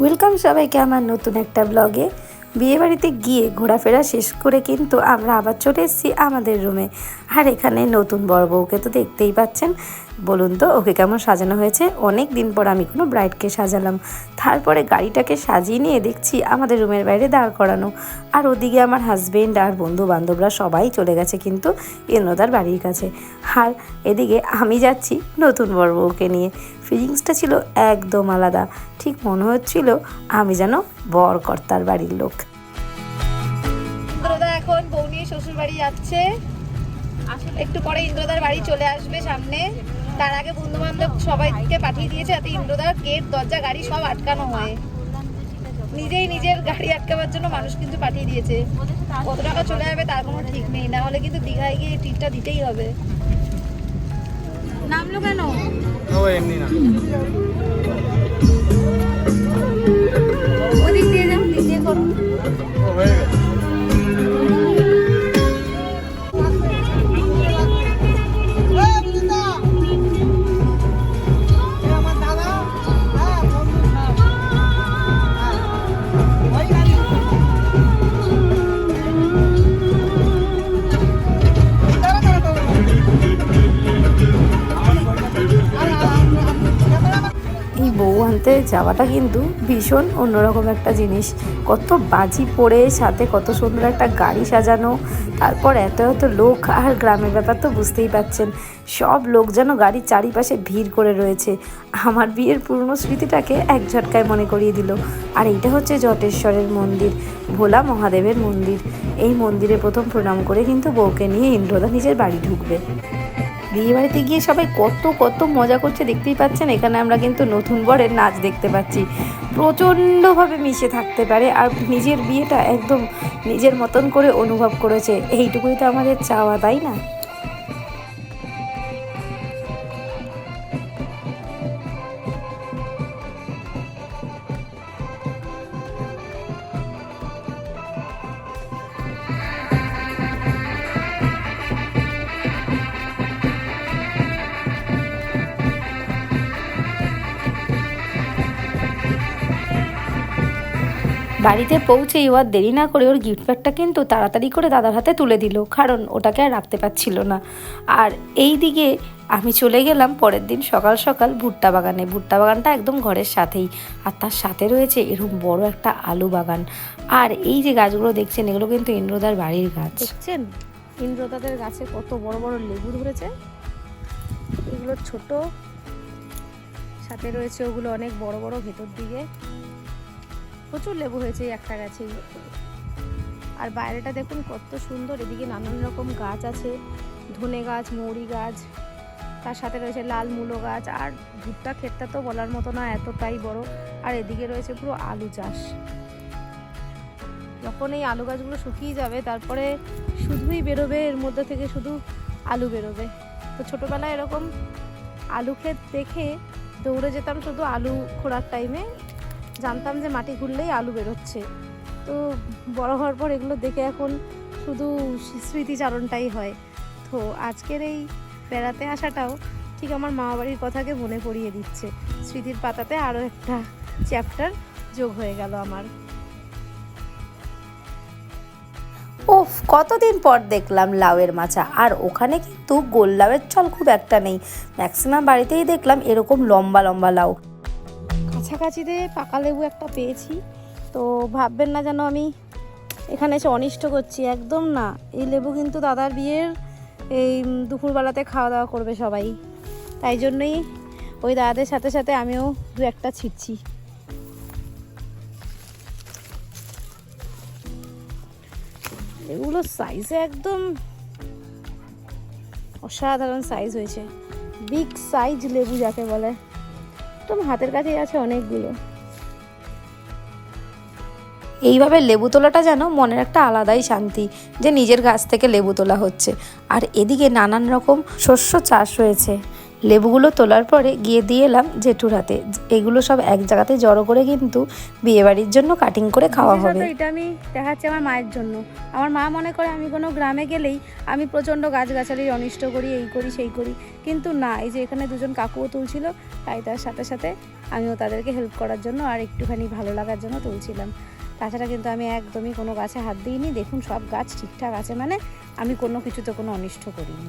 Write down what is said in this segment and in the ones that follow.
Welcome সবাইকে আমার নতুন একটা ব্লগে। বিয়েবাড়িতে গিয়ে ঘোরাফেরা শেষ করে কিন্তু আমরা আবার চলে এসেছি আমাদের রুমে। আর এখানে নতুন বড় বউকে তো দেখতেই পাচ্ছেন। বলুন তো, ওকে কেমন সাজানো হয়েছে? অনেক দিন পর আমি কোনো ব্রাইডকে সাজালাম। তারপরে গাড়িটাকে সাজিয়ে নিয়ে দেখছি আমাদের রুমের বাইরে দাঁড় করানো। আর ওদিকে আমার হাজবেন্ড আর বন্ধু বান্ধবরা সবাই চলে গেছে কিন্তু ইন্দ্রদার বাড়ির কাছে। আর এদিকে আমি যাচ্ছি নতুন বড় বউকে নিয়ে। ফিলিংসটা ছিল একদম আলাদা। ঠিক মনে হচ্ছিল আমি যেন বর কর্তার বাড়ির লোক। এখন বউ নিয়ে শ্বশুর বাড়ি যাচ্ছে। একটু পরে ইন্দ্রদার বাড়ি চলে আসবে সামনে। তার আগে বন্ধু বান্ধব সবাইকে পাঠিয়ে দিয়েছে যাতে ইন্দ্রদার গেট দরজা গাড়ি সব আটকানো হয়। নিজেই নিজের গাড়ি আটকাবার জন্য মানুষ কিন্তু পাঠিয়ে দিয়েছে। কত টাকা চলে যাবে তার কোনো ঠিক নেই। না হলে কিন্তু দীঘায় গিয়ে টিটটা দিতেই হবে। নামলো কেন? এমনি না। ওদিক দিয়ে দিক দিয়ে করুন হয়ে গেছে। যাওয়াটা কিন্তু ভীষণ অন্যরকম একটা জিনিস। কত বাজি পড়ে, সাথে কত সুন্দর একটা গাড়ি সাজানো, তারপর এত এত লোক আর গ্রামের ব্যাপার তো বুঝতেই পাচ্ছেন। সব লোক যেন গাড়ির চারিপাশে ভিড় করে রয়েছে। আমার বিয়ের পুরনো স্মৃতিটাকে এক ঝটকায় মনে করিয়ে দিল। আর এইটা হচ্ছে জটেশ্বরের মন্দির, ভোলা মহাদেবের মন্দির। এই মন্দিরে প্রথম প্রণাম করে কিন্তু বউকে নিয়ে ইন্দ্রদা নিজের বাড়ি ঢুকবে। বিয়ে বাড়িতে গিয়ে সবাই কত কত মজা করছে দেখতেই পাচ্ছেন। এখানে আমরা কিন্তু নতুন বরের নাচ দেখতে পাচ্ছি। প্রচণ্ডভাবে মিশে থাকতে পারে আর নিজের বিয়েটা একদম নিজের মতন করে অনুভব করেছে। এইটুকুই তো আমাদের চাওয়া, তাই না? বাড়িতে পৌঁছেই ও আর দেরি না করে ওর গিফট প্যাকটা কিন্তু তাড়াতাড়ি করে দাদার হাতে তুলে দিল, কারণ ওটাকে আর রাখতে পারছিল না। আর এই দিকে আমি চলে গেলাম পরের দিন সকাল সকাল ভুট্টা বাগানে। ভুট্টা বাগানটা একদম ঘরের সাথেই, আর তার সাথে রয়েছে এরকম বড় একটা আলু বাগান। আর এই যে গাছগুলো দেখছেন, এগুলো কিন্তু ইন্দ্রদার বাড়ির গাছ। দেখছেন? ইন্দ্রদাদের গাছে কত বড় বড় লেবু ধরেছে। এগুলো ছোট, সাথে রয়েছে ওগুলো অনেক বড় বড় ভেতর দিকে। প্রচুর লেবু হয়েছে এই একটা গাছেই আর বাইরেটা দেখুন কত সুন্দর, এদিকে নানান রকম গাছ আছে, ধনে গাছ, মৌরি গাছ, তার সাথে রয়েছে লাল মূলো গাছ, আর ভুট্টা ক্ষেতটা তো বলার মতো না, এতটাই বড়। আর এদিকে রয়েছে পুরো আলু চাষ। যখন এই আলু গাছগুলো শুকিয়ে যাবে, তারপরে শুধুই বেরোবে, এর মধ্যে থেকে শুধু আলু বেরোবে। তো ছোটোবেলায় এরকম আলু ক্ষেত দেখে দৌড়ে যেতাম শুধু আলু খোঁড়ার টাইমে জানতাম যে মাটি ঘুরলেই আলু বেরোচ্ছে। তো বড় হওয়ার পর এগুলো দেখে এখন শুধু স্মৃতিচারণটাই হয়। তো আজকের এই বেড়াতে আসাটাও ঠিক আমার মা বাড়ির কথাকে মনে পড়িয়ে দিচ্ছে। স্মৃতির পাতাতে আরও একটা চ্যাপ্টার যোগ হয়ে গেল আমার। ওফ কতদিন পর দেখলাম লাউয়ের মাচা। আর ওখানে কিন্তু গোল লাউয়ের চল খুব একটা নেই। ম্যাক্সিমাম বাড়িতেই দেখলাম এরকম লম্বা লম্বা লাউ। কাছাকাছিতে পাকা লেবু একটা পেয়েছি। তো ভাববেন না যেন আমি এখানে এসে অনিষ্ট করছি, একদম না। এই লেবু কিন্তু দাদার বিয়ের এই দুপুরবেলাতে খাওয়া দাওয়া করবে সবাই। তাই জন্যই ওই দাদাদের সাথে সাথে আমিও দু একটা ছিটছি। এগুলো সাইজে একদম অসাধারণ সাইজ হয়েছে। বিগ সাইজ লেবু যাকে বলে। একদম হাতের কাছেই আছে অনেকগুলো। এইভাবে লেবু তোলাটা যেন মনের একটা আলাদাই শান্তি, যে নিজের গাছ থেকে লেবু তোলা হচ্ছে। আর এদিকে নানান রকম শস্য চাষ হয়েছে। লেবুগুলো তোলার পরে গিয়ে দিয়ে এলাম জেঠুর হাতে। এগুলো সব এক জায়গাতে জড়ো করে কিন্তু বিয়েবাড়ির জন্য কাটিং করে খাওয়া হবে। এটা আমি দেখাচ্ছি আমার মায়ের জন্য। আমার মা মনে করে আমি কোনো গ্রামে গেলেই আমি প্রচণ্ড গাছগাছালির অনিষ্ট করি এই করি সেই করি। কিন্তু না এই যে এখানে দুজন কাকুও তুলছিল তাই তার সাথে সাথে আমিও তাদেরকে হেল্প করার জন্য আর একটুখানি ভালো লাগার জন্য তুলছিলাম। তাছাড়া কিন্তু আমি একদমই কোনো গাছে হাত দিইনি। দেখুন সব গাছ ঠিকঠাক আছে। মানে আমি কোনো কিছুতে কোনো অনিষ্ট করিনি।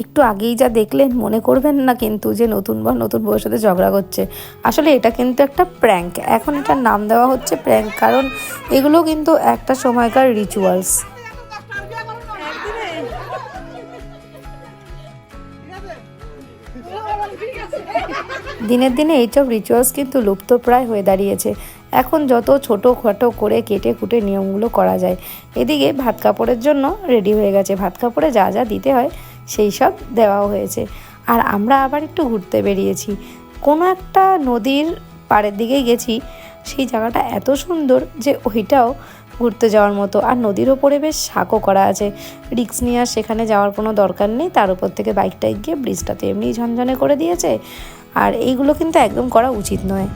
একটু আগেই যা দেখলেন মনে করবেন না কিন্তু যে নতুন বর নতুন বউয়ের সাথে ঝগড়া করছে। আসলে এটা কিন্তু একটা প্র্যাঙ্ক এখন এটার নাম দেওয়া হচ্ছে প্র্যাঙ্ক কারণ এগুলো কিন্তু একটা সময়কার রিচুয়ালস দিনের দিনে এইসব রিচুয়ালস কিন্তু লুপ্তপ্রায় হয়ে দাঁড়িয়েছে। এখন যত ছোটো খাটো করে কেটে কুটে নিয়মগুলো করা যায়। এদিকে ভাত কাপড়ের জন্য রেডি হয়ে গেছে। ভাত কাপড়ে যা যা দিতে হয়, সেই সব দেওয়াও হয়েছে। আর আমরা আবার একটু ঘুরতে বেরিয়েছি। কোনো একটা নদীর পাড়ের দিকেই গেছি। সেই জায়গাটা এত সুন্দর যে ওইটাও ঘুরতে যাওয়ার মতো। আর নদীর ওপরে বেশ শাকও করা আছে। রিক্স নিয়ে আর সেখানে যাওয়ার কোনো দরকার নেই। তার উপর থেকে বাইকটায় গিয়ে ব্রিজটাতে এমনি ঝনঝনে করে দিয়েছে। আর এইগুলো কিন্তু একদম করা উচিত নয়।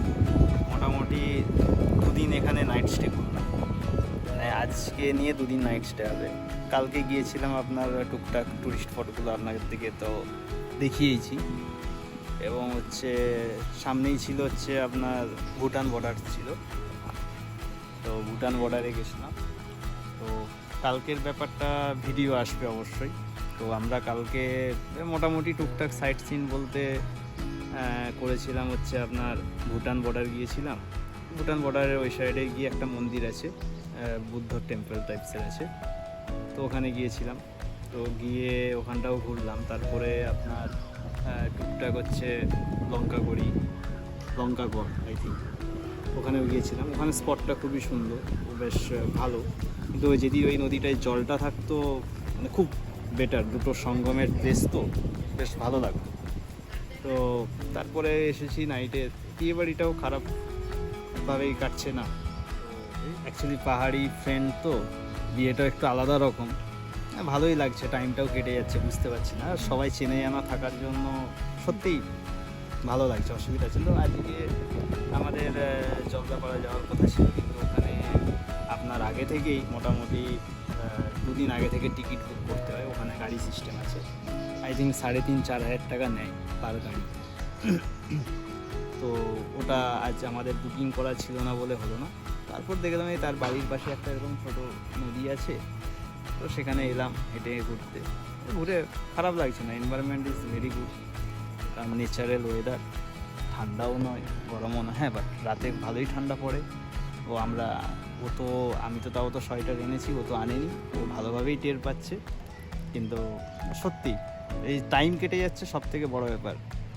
আজকে নিয়ে দুদিন নাইট স্টে হবে। কালকে গিয়েছিলাম আপনার টুকটাক টুরিস্ট ফটোগুলো আপনাদের দিকে তো দেখিয়েছি। এবং হচ্ছে সামনেই ছিল হচ্ছে আপনার ভুটান বর্ডার ছিল। তো ভুটান বর্ডারে গেছিলাম। তো কালকের ব্যাপারটা ভিডিও আসবে অবশ্যই। তো আমরা কালকে মোটামুটি টুকটাক সাইট সিন বলতে করেছিলাম হচ্ছে আপনার ভুটান বর্ডার গিয়েছিলাম। ভুটান বর্ডারের ওই সাইডে গিয়ে একটা মন্দির আছে। বুদ্ধ টেম্পল টাইপসের আছে। তো ওখানে গিয়েছিলাম। তো গিয়ে ওখানটাও ঘুরলাম। তারপরে আপনার টুকটাক হচ্ছে লঙ্কাগড়ি, লঙ্কাগড় আই থিঙ্ক ওখানেও গিয়েছিলাম। ওখানে স্পটটা খুবই সুন্দর, বেশ ভালো। কিন্তু যদি ওই নদীটায় জলটা থাকতো মানে খুব বেটার দুটো সঙ্গমের প্লেস তো, বেশ ভালো লাগতো। তো তারপরে এসেছি নাইটে বিয়ে বাড়িটাও খারাপভাবেই কাটছে না। অ্যাকচুয়ালি পাহাড়ি ফ্রেন্ড তো বিয়েটাও একটু আলাদা রকম। হ্যাঁ, ভালোই লাগছে টাইমটাও কেটে যাচ্ছে বুঝতে পারছি না। আর সবাই চেনে জানা থাকার জন্য সত্যিই ভালো লাগছে অসুবিধা ছিল আজকে আমাদের জলদাপাড়া যাওয়ার কথা ছিল কিন্তু ওখানে আপনার আগে থেকেই মোটামুটি দুদিন আগে থেকে টিকিট বুক করতে হয়। ওখানে গাড়ি সিস্টেম আছে। আই থিঙ্ক সাড়ে তিন চার হাজার টাকা নেয় পার গাড়ি। তো ওটা আজ আমাদের বুকিং করা ছিল না বলে হলো না। তারপর দেখলাম এই তার বাড়ির পাশে একটা এরকম ছোটো নদী আছে। তো সেখানে এলাম হেঁটে ঘুরতে। ঘুরে খারাপ লাগছে না এনভায়রনমেন্ট ইজ ভেরি গুড কারণ নেচারাল ওয়েদার ঠান্ডাও নয়, গরমও নয়। হ্যাঁ বাট রাতে ভালোই ঠান্ডা পড়ে। ও আমরা, ও তো, আমি তো তাও তো সোয়েটার এনেছি, ও তো আনেনি। ও ভালোভাবেই টের পাচ্ছে। কিন্তু সত্যি, এই টাইম কেটে যাচ্ছে সব থেকে বড় ব্যাপার।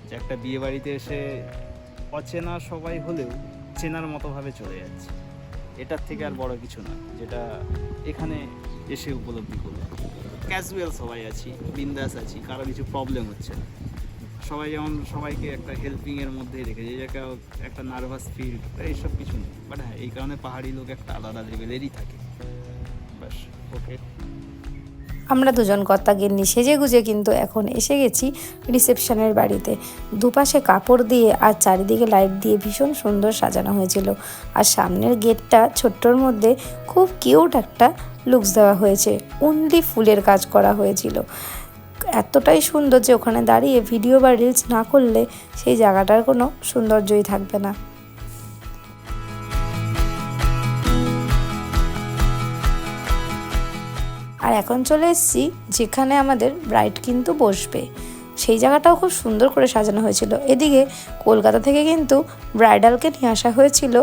যে একটা বিয়ে বাড়িতে এসে অচেনা সবাই হলেও চেনার মতোভাবে চলে যাচ্ছে। এটার থেকে আর বড় কিছু না, যেটা এখানে এসে উপলব্ধি করলাম। ক্যাজুয়াল সবাই আছি, বিন্দাস আছি, কারও কিছু প্রবলেম হচ্ছে না। সবাই যেমন সবাইকে একটা হেল্পিংয়ের মধ্যেই রেখেছে, যে একটা একটা নার্ভাস ফিল এইসব কিছু নেই। বাট হ্যাঁ এই কারণে পাহাড়ি লোক একটা আলাদা লেভেলেরই থাকে। ব্যাস ওকে আমরা দুজন কর্তা গিন্নি সেজে গুজে কিন্তু এখন এসে গেছি রিসেপশনের বাড়িতে। দুপাশে কাপড় দিয়ে আর চারিদিকে লাইট দিয়ে ভীষণ সুন্দর সাজানো হয়েছিল। আর সামনের গেটটা ছোট্টর মধ্যে খুব কিউট একটা লুকস দেওয়া হয়েছে। অনলি ফুলের কাজ করা হয়েছিল। এতটাই সুন্দর যে ওখানে দাঁড়িয়ে ভিডিও বা রিলস না করলে সেই জায়গাটার কোনো সৌন্দর্যই থাকবে না। আর এখন চলে এসেছি যেখানে আমাদের ব্রাইড কিন্তু বসবে। সেই জায়গাটাও খুব সুন্দর করে সাজানো হয়েছিল। এদিকে কলকাতা থেকে কিন্তু ব্রাইডালকে নিয়ে আসা হয়েছিল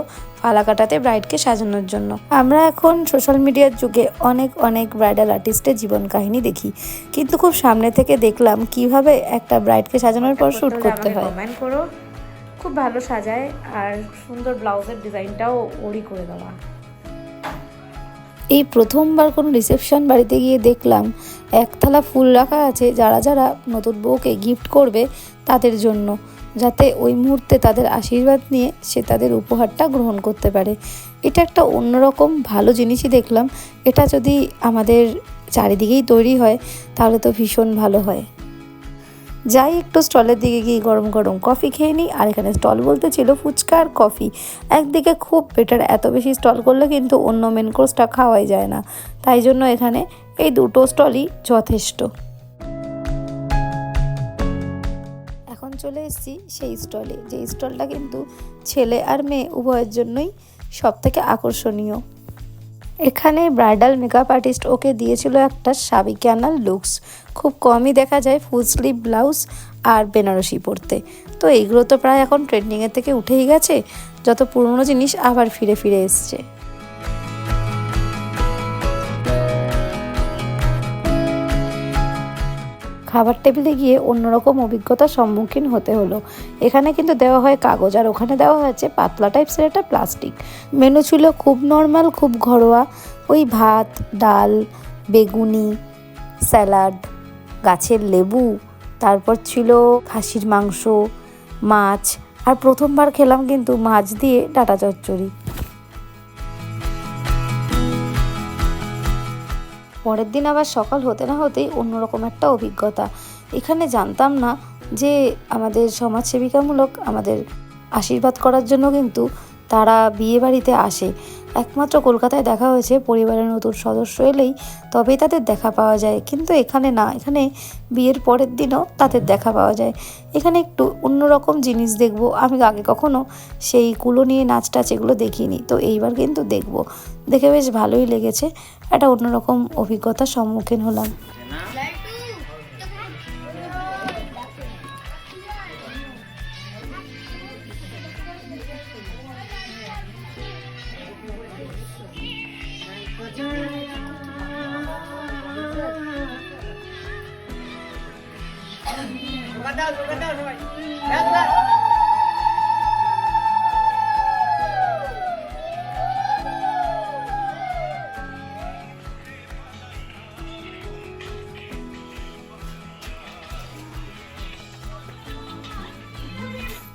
ফালাকাটাতে ব্রাইডকে সাজানোর জন্য। আমরা এখন সোশ্যাল মিডিয়ার যুগে অনেক অনেক ব্রাইডাল আর্টিস্টের জীবন কাহিনী দেখি। কিন্তু খুব সামনে থেকে দেখলাম কীভাবে একটা ব্রাইডকে সাজানোর পর শ্যুট করতে হয়। কমেন্ট করো। খুব ভালো সাজায় আর সুন্দর ব্লাউজের ডিজাইনটাও ওরই করে দেওয়া। এই প্রথমবার কোনো রিসেপশন বাড়িতে গিয়ে দেখলাম এক থালা ফুল রাখা আছে যারা যারা নতুন বউকে গিফট করবে তাদের জন্য, যাতে ওই মুহূর্তে তাদের আশীর্বাদ নিয়ে সে তাদের উপহারটা গ্রহণ করতে পারে। এটা একটা অন্যরকম ভালো জিনিসই দেখলাম। এটা যদি আমাদের চারিদিকেই তৈরি হয়, তাহলে তো ভীষণ ভালো হয়। যাই একটু স্টলের দিকে গিয়ে গরম গরম কফি খেয়ে নিই, আর এখানে স্টল বলতে ছিল ফুচকা আর কফি। একদিকে খুব বেটার এত বেশি স্টল করলে কিন্তু অন্য মেন কোর্সটা খাওয়াই যায় না। তাই জন্য এখানে এই দুটো স্টলই যথেষ্ট। এখন চলে এসেছি সেই স্টলে যে স্টলটা কিন্তু ছেলে আর মেয়ে উভয়ের জন্যই সব থেকে আকর্ষণীয়। এখানে ব্রাইডাল মেকআপ আর্টিস্ট ওকে দিয়েছিল একটা সাবিকানার লুকস খুব কমই দেখা যায় ফুল স্লিভ ব্লাউজ আর বেনারসি পরতে। তো এইগুলো তো প্রায় এখন ট্রেন্ডিংয়ের থেকে উঠেই গেছে, যত পুরনো জিনিস আবার ফিরে ফিরে এসছে। খাবার টেবিলে গিয়ে অন্যরকম অভিজ্ঞতার সম্মুখীন হতে হলো। এখানে কিন্তু দেওয়া হয় কাগজ আর ওখানে দেওয়া হয়েছে পাতলা টাইপসের একটা প্লাস্টিক মেনু ছিল খুব নর্মাল খুব ঘরোয়া। ওই ভাত, ডাল, বেগুনি, স্যালাড, গাছের লেবু, তারপর ছিল খাসির মাংস, মাছ, আর প্রথমবার খেলাম কিন্তু মাছ দিয়ে ডাটা চচ্চড়ি। পরের দিন আবার সকাল হতে না হতেই অন্যরকম একটা অভিজ্ঞতা। এখানে জানতাম না যে আমাদের সমাজসেবিকামূলক আমাদের আশীর্বাদ করার জন্য কিন্তু তারা বিয়ে বাড়িতে আসে। একমাত্র কলকাতায় দেখা হয়েছে, পরিবারের নতুন সদস্য এলেই তবেই তাদের দেখা পাওয়া যায়। কিন্তু এখানে না, এখানে বিয়ের পরের দিনও তাদের দেখা পাওয়া যায়। এখানে একটু অন্যরকম জিনিস দেখব। আমি আগে কখনো সেই কুলো নিয়ে নাচ টাচ এগুলো দেখিনি। তো এইবার কিন্তু দেখব। দেখে বেশ ভালোই লেগেছে। একটা অন্যরকম অভিজ্ঞতার সম্মুখীন হলাম।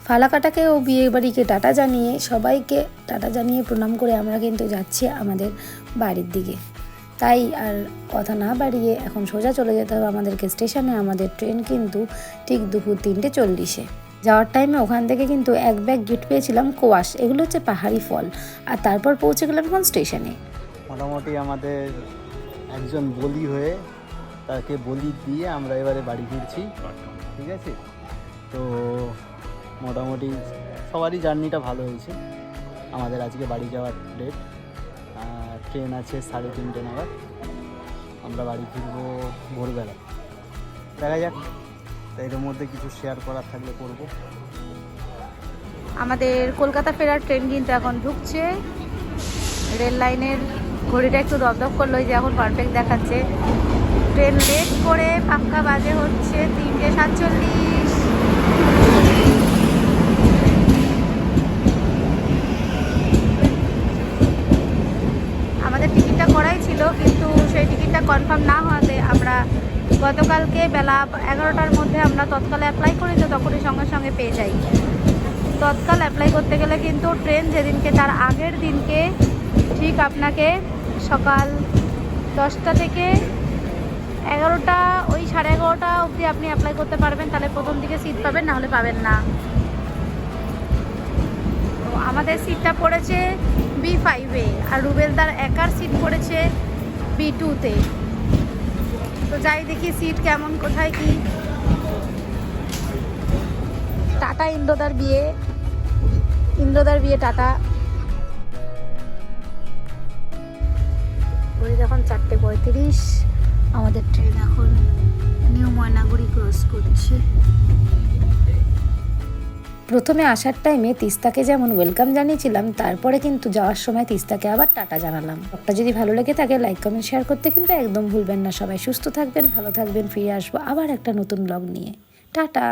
ফালাকাটাকে ও বিয়ে বাড়িকে টাটা জানিয়ে সবাইকে টাটা জানিয়ে প্রণাম করে আমরা কিন্তু যাচ্ছি আমাদের বাড়ির দিকে। তাই আর কথা না বাড়িয়ে এখন সোজা চলে যেতে হবে আমাদেরকে স্টেশনে, আমাদের ট্রেন কিন্তু ঠিক দুপুর তিনটে চল্লিশে। যাওয়ার টাইমে ওখান থেকে কিন্তু এক ব্যাগ গিফট পেয়েছিলাম কোয়াশ, এগুলো হচ্ছে পাহাড়ি ফল। আর তারপর পৌঁছে গেলাম এখন স্টেশনে। মোটামুটি আমাদের একজন বলি হয়ে তাকে বলি দিয়ে আমরা এবারে বাড়ি ফিরছি। ঠিক আছে? তো মোটামুটি সবারই জার্নিটা ভালো হয়েছে। আমাদের আজকে বাড়ি যাওয়ার ডেট ট্রেন আছে সাড়ে তিনটে নাগাদ। আমরা বাড়ি ফিরবো ভোরবেলা। দেখা যাক, এর মধ্যে কিছু শেয়ার করার থাকলে করব। আমাদের কলকাতা ফেরার ট্রেন কিন্তু এখন ঢুকছে। রেল লাইনের ঘড়িটা একটু দপদপ করল যে এখন পারফেক্ট দেখাচ্ছে। ট্রেন লেট করে পাক্কা বাজে হচ্ছে তিনটে সাতচল্লিশ আমাদের টিকিটটা করাই ছিল, কিন্তু সেই টিকিটটা কনফার্ম না হওয়াতে আমরা গতকালকে বেলা এগারোটার মধ্যে আমরা তৎকালে অ্যাপ্লাই করি তো তখনই সঙ্গে সঙ্গে পেয়ে যাই। তৎকাল অ্যাপ্লাই করতে গেলে কিন্তু ট্রেন যেদিনকে তার আগের দিনকে ঠিক আপনাকে সকাল দশটা থেকে এগারোটা, ওই সাড়ে এগারোটা অবধি আপনি অ্যাপ্লাই করতে পারবেন। তাহলে প্রথম দিকে সিট পাবেন না হলে পাবেন না। আমাদের সিটটা পড়েছে বি ফাইভে আর রুবেলদার একার সিট পড়েছে বি টুতে তো। যাই দেখি সিট কেমন, কোথায় কি। টাটা ইন্দ্রদার বিয়ে। ইন্দ্রদার বিয়ে টাটা। ঘড়ি এখন চারটে পঁয়ত্রিশ। আমাদের ট্রেন এখন নিউ ময়নাগুড়ি ক্রস করছি। প্রথমে আসার টাইমে তিস্তাকে যেমন ওয়েলকাম জানিয়েছিলাম, তারপরে কিন্তু যাওয়ার সময় তিস্তাকে আবার টাটা জানালাম। ব্লগটা যদি ভালো লেগে থাকে লাইক কমেন্ট শেয়ার করতে কিন্তু একদম ভুলবেন না। সবাই সুস্থ থাকবেন, ভালো থাকবেন, ফিরে আসব আবার একটা নতুন ব্লগ নিয়ে। টাটা!